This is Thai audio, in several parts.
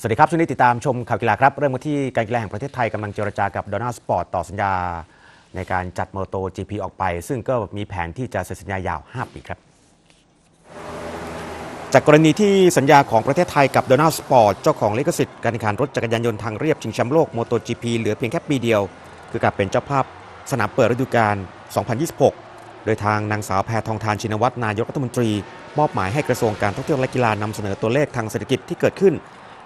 สวัสดีครับช่วงนี้ติดตามชมข่าวกีฬาครับ เริ่มกันที่การกีฬาแห่งประเทศไทยกำลังเจรจากับดอนาสปอร์ตต่อสัญญา ในการจัดโมโต GP ออกไป ซึ่งก็มีแผนที่จะเซ็นสัญญายาว 5 ปีครับจากกรณีที่สัญญาของประเทศไทยกับดอนาสปอร์ตเจ้าของลิขสิทธิ์การแข่งขันรถจักรยานยนต์ทางเรียบชิงแชมป์โลกโมโต GP เหลือเพียงแค่ปีเดียว คือการเป็นเจ้าภาพสนามเปิดฤดูกาล 2026 โดยทางนางสาวแพทองทานชินวัตรนายกรัฐมนตรี มอบหมายให้กระทรวงการท่องเที่ยวและกีฬานำเสนอตัวเลขทางเศรษฐกิจที่เกิดขึ้น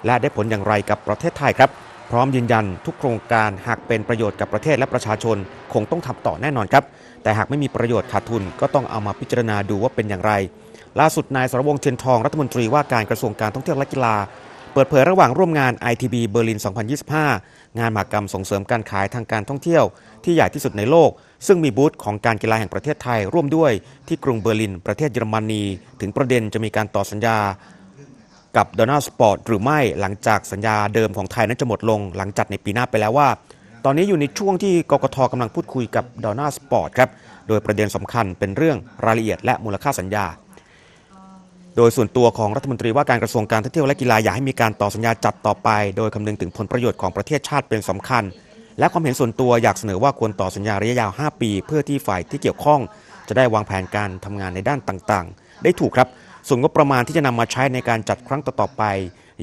และได้ผลอย่างไรกับประเทศไทยครับ พร้อมยืนยันทุกโครงการหากเป็นประโยชน์กับประเทศและประชาชนคงต้องทำต่อแน่นอนครับ แต่หากไม่มีประโยชน์ขาดทุนก็ต้องเอามาพิจารณาดูว่าเป็นอย่างไร ล่าสุดนายสรวงเทียนทองรัฐมนตรีว่าการกระทรวงการท่องเที่ยวและกีฬาเปิดเผยระหว่างร่วมงาน ITB เบอร์ลิน 2025 งานมหกรรมส่งเสริมการขายทางการท่องเที่ยวที่ใหญ่ที่สุดในโลก ซึ่งมีบูธของการกีฬาแห่งประเทศไทยร่วมด้วยที่กรุงเบอร์ลิน ประเทศเยอรมนี ถึงประเด็นจะมีการต่อสัญญา กับดอนาสปอร์ตหรือไม่หลังจากสัญญาเดิมของไทยนั้นจะหมดลง หลังจัดในปีหน้าไปแล้วว่า ตอนนี้อยู่ในช่วงที่กกทกำลังพูดคุยกับดอนาสปอร์ตครับโดยประเด็นสำคัญเป็นเรื่องรายละเอียดและมูลค่าสัญญา โดยส่วนตัวของรัฐมนตรีว่าการกระทรวงการท่องเที่ยวและกีฬาอยากให้มีการต่อสัญญาจัดต่อไป โดยคำนึงถึงผลประโยชน์ของประเทศชาติเป็นสำคัญ และความเห็นส่วนตัวอยากเสนอว่าควรต่อสัญญาระยะยาว 5 ปี เพื่อที่ฝ่ายที่เกี่ยวข้อง จะได้วางแผนการทำงานในด้านต่างๆ ได้ถูกครับ ส่วนงบประมาณที่จะนำมาใช้ในการจัดครั้งต่อๆไป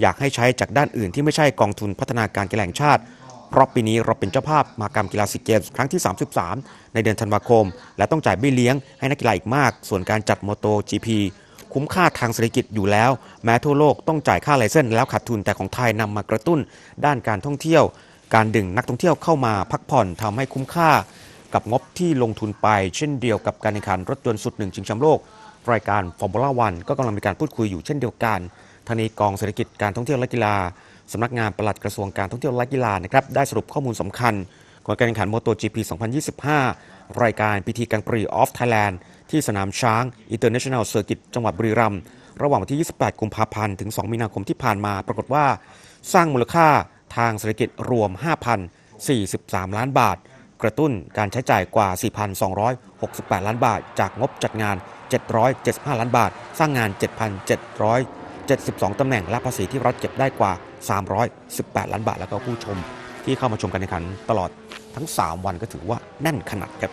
อยากให้ใช้จากด้านอื่นที่ไม่ใช่กองทุนพัฒนาการกีฬาแห่งชาติเพราะปีนี้เราเป็นเจ้าภาพมากรรมกีฬาซีเกมส์ครั้งที่ 33 ในเดือนธันวาคม และต้องจ่ายเบี้ยเลี้ยงให้นักกีฬาอีกมาก ส่วนการจัดโมโต GP คุ้มค่าทางเศรษฐกิจอยู่แล้ว แม้ทั่วโลกต้องจ่ายค่าไลเซนส์แล้วขาดทุนแต่ของไทยนำมากระตุ้น ด้านการท่องเที่ยว การดึงนักท่องเที่ยวเข้ามาพักผ่อนทำให้คุ้มค่า กับงบที่ลงทุนไป เช่นเดียวกับการแข่งขันรถยนต์สุดหนึ่งชิงแชมป์โลก รายการฟอร์มูล่าวันก็กำลังมีการพูดคุยอยู่เช่นเดียวกันทางนี้กองเศรษฐกิจการท่องเที่ยวและกีฬาสำนักงานปลัดกระทรวงการท่องเที่ยวและกีฬานะครับได้สรุปข้อมูลสำคัญของการแข่งขันโมโต GP 2025 รายการพิธีกลางปรีออฟไทยแลนด์ที่สนามช้าง International Circuit จังหวัดบุรีรัมย์ระหว่างวันที่ 28 กุมภาพันธ์ถึง 2 มีนาคมที่ผ่านมา ปรากฏว่า สร้างมูลค่าทางเศรษฐกิจรวม 5,043 ล้านบาท กระตุ้นการใช้จ่ายกว่า 4,268 ล้านบาท จากงบจัดงาน 775 ล้านบาท สร้างงาน 7,772 ตำแหน่งและภาษีที่รัฐเก็บได้กว่า 318 ล้านบาท แล้วก็ผู้ชมที่เข้ามาชมการแข่งขันตลอดทั้ง 3 วันก็ถือว่าแน่นขนาดครับ